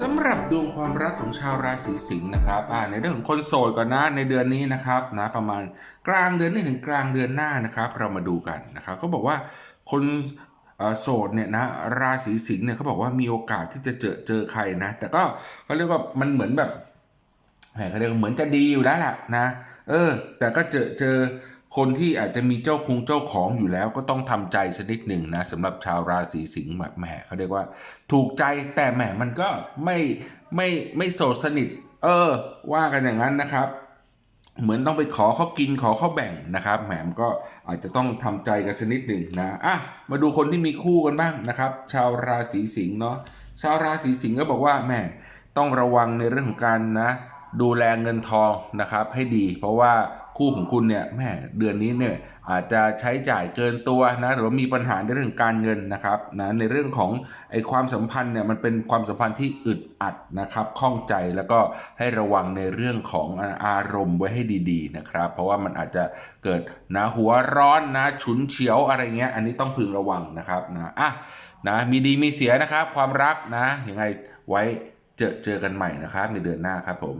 สำหรับดวงความรักของชาวราศีสิงห์นะครับในเรื่องของคนโสดก่อนนะในเดือนนี้นะครับนะประมาณกลางเดือนนี้ถึงกลางเดือนหน้านะครับ เรามาดูกันนะครับก็บอกว่าคนโสดเนี่ยนะราศีสิงห์เนี่ยเขาบอกว่ามีโอกาสที่จะเจอเจอใครนะ แต่ก็เขาเรียกว่ามันเหมือนแบบเขาเรียกเหมือนจะดีอยู่แล้วล่ะนะ เออ แต่ก็เจอเจอ คนที่อาจจะมีเจ้าคงเจ้าของอยู่แล้วก็ต้องทำใจสักนิดหนึ่งนะสำหรับชาวราศีสิงห์แบบแหมเขาเรียกว่า ถูกใจแต่แหมมันก็ไม่ไม่ไม่โสดสนิท เออ ว่ากันอย่างนั้นนะครับ เหมือนต้องไปขอเขากินขอเขาแบ่งนะครับแหมก็อาจจะต้องทำใจกันสักนิดหนึ่งนะอะมาดูคนที่มีคู่กันบ้างนะครับ ชาวราศีสิงห์เนาะชาวราศีสิงห์ก็บอกว่าแหมต้องระวังในเรื่องของการนะ ดูแลเงินทองนะครับให้ดี เพราะว่าคู่ของคุณเนี่ยแหมเดือนนี้เนี่ยอาจจะใช้จ่ายเกินตัวนะหรือว่ามีปัญหาในเรื่องการเงินนะครับนะในเรื่องของไอความสัมพันธ์เนี่ยมันเป็นความสัมพันธ์ที่อึดอัดนะครับข้องใจแล้วก็ให้ระวังในเรื่องของอารมณ์ไว้ให้ดีๆนะครับ เพราะว่ามันอาจจะเกิดนะหัวร้อนนะฉุนเฉียวอะไรเงี้ยอันนี้ต้องพึงระวังนะครับนะอะนะมีดีมีเสียนะครับ ความรักนะยังไงไว้เจอเจอกันใหม่นะครับในเดือนหน้าครับผม